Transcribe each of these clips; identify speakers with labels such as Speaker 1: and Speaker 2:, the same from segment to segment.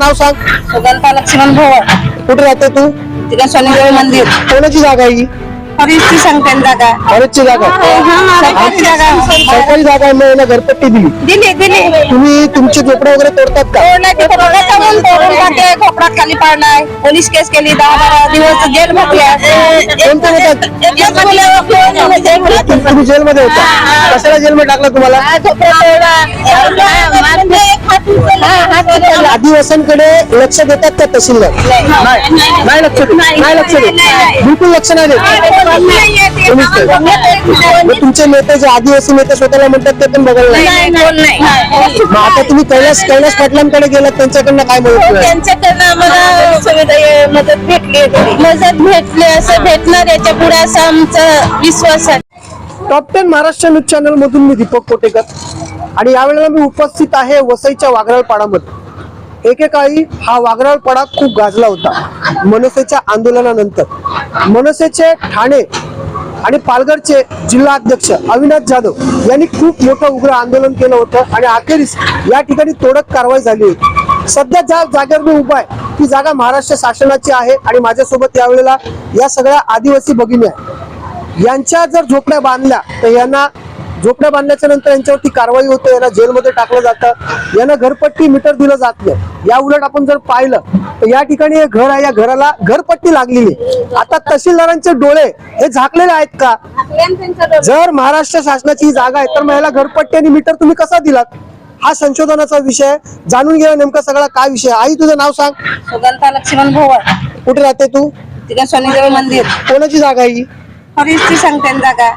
Speaker 1: नाव सांग.
Speaker 2: सुगंधा लक्ष्मण भोवळ.
Speaker 1: कुठे राहते तू?
Speaker 2: तिला शनिदेव मंदिर.
Speaker 1: कोणाची जागा आहे ही?
Speaker 2: सांगते जागा.
Speaker 1: फॉरेस्टची जागा.
Speaker 2: सरकारी जागा.
Speaker 1: सरकारी जागा आहे मग घरपट्टी दिली.
Speaker 2: दिली दिली.
Speaker 1: तुम्ही तुमचे झोपडे वगैरे तोडतात का?
Speaker 2: तोडलं तोडून खाली पाडलाय पोलीस केस केली दहा बारा दिवस जेल
Speaker 1: कोणत्या होतात?
Speaker 2: मुलं जेल
Speaker 1: तुम्ही जेलमध्ये होता. कशाला जेलमध्ये टाकलं तुम्हाला? आदिवासींकडे लक्ष देतात का तहसीलदार? नाही. लक्ष देत. नाही लक्ष देत. बिलकुल लक्ष नाही देत. मग तुमचे नेते जे आदिवासी नेते स्वतःला म्हणतात ते पण बघायला मग आता तुम्ही कैलास कैलास पाटलांकडे गेलात त्यांच्याकडनं काय मदत मिळाली?
Speaker 2: त्यांच्याकडनं आम्हाला मदत भेटली. मदत भेटली असं भेटणार याच्यापुढे असं आमचा विश्वास आहे.
Speaker 1: Top ten Maharashtra news channel मधून मी दीपक कोटेकर. आणि यावेळेला मी उपस्थित आहे वसईच्या वाघराळ पाडामध्ये. एकेकाळी हा वाघराळ पाडा खूप गाजला होता. मनसेच्या आंदोलनानंतर. मनसेचे ठाणे आणि पालघरचे जिल्हा अध्यक्ष अविनाश जाधव यांनी खूप मोठं उग्र आंदोलन केलं होतं आणि अखेरीस या ठिकाणी तोडक कारवाई झाली होती. सध्या ज्या जागेवर मी उभा आहे ती जागा महाराष्ट्र शासनाची आहे आणि माझ्यासोबत यावेळेला या सगळ्या आदिवासी भगिनी आहे यांच्या जर झोपड्या बांधल्या तर यांना झोपड्या बांधल्याच्या नंतर यांच्यावरती कारवाई होते यांना जेलमध्ये टाकलं जातं यांना घरपट्टी मीटर दिलं जात नाही. या उलट आपण जर पाहिलं तर या ठिकाणी हे घर आहे या घराला घरपट्टी लागलेली आहे. आता तहसीलदारांचे डोळे हे झाकलेले आहेत का? जर महाराष्ट्र शासनाची ही जागा आहे तर मग याला घरपट्टी आणि मीटर तुम्ही कसा दिलात? हा संशोधनाचा विषय. जाणून घ्या नेमका सगळा काय विषय. आई तुझं नाव सांग.
Speaker 2: सुगंधा लक्ष्मण भोवळ.
Speaker 1: कुठे राहते तू?
Speaker 2: शनिदेव मंदिर.
Speaker 1: कोणाची जागा आहे
Speaker 2: हरीशची सांगते जागा.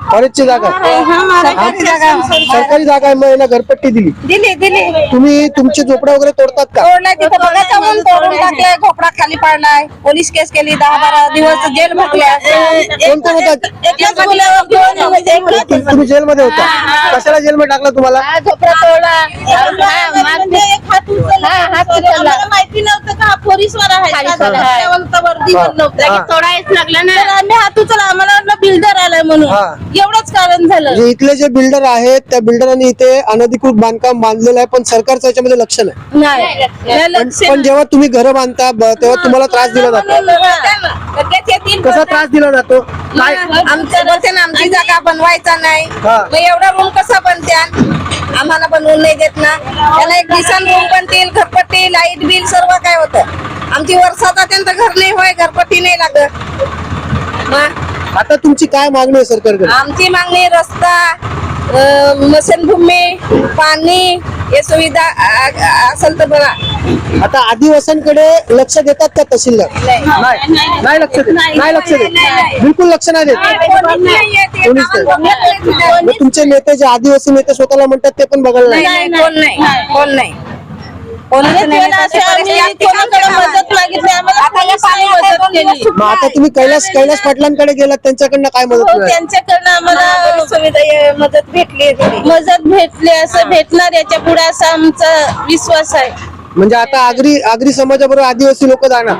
Speaker 2: सरकारी जागा
Speaker 1: सरकारी जागा. आहे मग याला घरपट्टी दिली.
Speaker 2: दिली दिली.
Speaker 1: तुम्ही तुमचे झोपड्या वगैरे तोडतात का?
Speaker 2: तोडलाय तिथं. बघा जाऊन तोडून टाकले खोपडात खाली पाडलाय. पोलीस केस केली दहा बारा दिवस जेल भरल्या
Speaker 1: कोणत्या होतात
Speaker 2: जेल
Speaker 1: तुम्ही जेलमध्ये होता. कशाला जेलमध्ये टाकलं तुम्हाला?
Speaker 2: आम्हाला माहिती नव्हतं का? हा पोलीसवाला लागलं ना. तर आम्ही हात आम्हाला वाटलं बिल्डर आलाय म्हणून.
Speaker 1: हा.
Speaker 2: एवढंच कारण झालं.
Speaker 1: म्हणजे इथले जे बिल्डर आहेत त्या बिल्डरांनी इथे अनधिकृत बांधकाम बांधलेलं आहे पण सरकारचं याच्यामध्ये लक्ष नाही.
Speaker 2: नाही.
Speaker 1: पण-
Speaker 2: लक्ष
Speaker 1: पण जेव्हा तुम्ही घर बांधता ब- तेव्हा तुम्हाला त्रास दिला जातो. कसा त्रास दिला जातो? काय?
Speaker 2: आमच्या डोक्यानं आमची जागा बनवायचा नाही.
Speaker 1: हा.
Speaker 2: मग एवढा रूम कसा बनत्या? आम्हाला बनवून नाही देत ना. त्याला एक दिसन रूम बनतील घरपट्टी लाइट बिल सर्व काय होतं. आमची वर्षाचा त्यांचं घर नाही होय घरपट्टी नाही लागत. मग
Speaker 1: आता तुमची काय मागणी आहे सरकारकडे?
Speaker 2: आमची मागणी रस्ता अं, मसनभूमी पाणी हे सुविधा असेल तर बघा.
Speaker 1: आता आदिवासींकडे लक्ष देतात का तहसीलदार?
Speaker 2: नाही.
Speaker 1: नाही. लक्ष देत. नाही लक्ष देत. बिलकुल लक्ष नाही देत. कोणीच नाही. मग तुमचे नेते जे आदिवासी नेते स्वतःला म्हणतात ते पण बघायला नाही
Speaker 2: नाही कोण नाही. कोण नाही. नाही. कोणाकडे मदत मागितली आम्हाला कोणीच नाही मदत केली.
Speaker 1: मग आता तुम्ही कैलास कैलास पाटलांकडे गेलात त्यांच्याकडनं काय मदत
Speaker 2: हो,
Speaker 1: मिळाली?
Speaker 2: त्यांच्याकडनं आम्हाला सुविधा मदत भेटली मदत भेटली असं भेटणार याच्यापुढे असा आमचा विश्वास आहे.
Speaker 1: म्हणजे आता आगरी आगरी समाजाबरोबर आदिवासी लोक जाणार.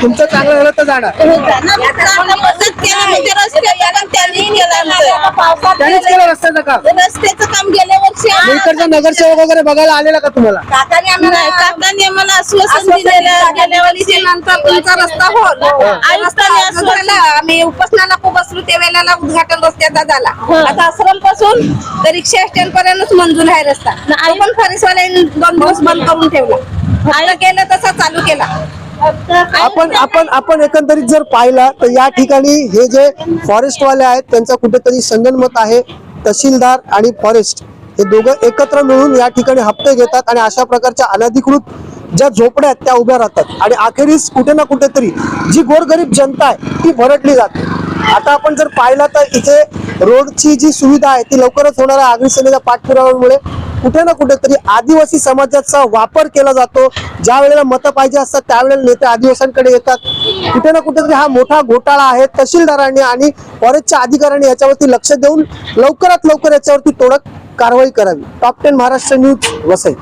Speaker 1: तुमचं चांगलं झालं तर जाणार. त्यांनीच केलं रस्त्याचं काम.
Speaker 2: रस्त्याचं काम गेल्या वर्षी
Speaker 1: मग इकडचा नगरसेवक वगैरे बघायला आलेला का तुम्हाला?
Speaker 2: काकाने आम्हाला काकाने आम्हाला आश्वासन दिलेलं गेल्या वर्षी नंतर तुमचा रस्ता होल आयुक्तांनी आश्वासन आम्ही खूप त्या वेळेला उद्घाटन रस्त्याचा झाला. आता आश्रमपासून तर रिक्षा स्टँड पर्यंत मंजूर आहे रस्ता. तो पण फरीसवाल्यांनी दोन दिवस बंद करून ठेवला. केलं तसा चालू केला.
Speaker 1: आपण आपण आपण एकंदरीत जर पाहिला तर या ठिकाणी हे जे फॉरेस्ट वाले आहेत त्यांचा कुठेतरी संगनमत आहे तहसीलदार आणि फॉरेस्ट. हे दोघं एकत्र मिळून या ठिकाणी हप्ते घेतात आणि अशा प्रकारच्या अनधिकृत ज्या झोपड्या आहेत त्या उभ्या राहतात. आणि अखेरीस कुठे ना कुठेतरी जी गोरगरीब जनता आहे ती भरटली जाते. आता आपण जर पाहिलं तर इथे रोडची जी सुविधा आहे ती लवकरच होणाऱ्या अग्निसेनेच्या पाठपुराव्यामुळे. कुठे ना कुठेतरी आदिवासी समाजाचा वापर केला जातो. ज्या वेळेला मतं पाहिजे असतात त्यावेळेला नेते आदिवासींकडे येतात. कुठे ना कुठेतरी हा मोठा घोटाळा आहे तहसीलदारांनी आणि फॉरेस्टच्या अधिकाऱ्यांनी याच्यावरती लक्ष देऊन लवकरात लवकर याच्यावरती तोडक कारवाई करावी. Top ten Maharashtra news Vasai.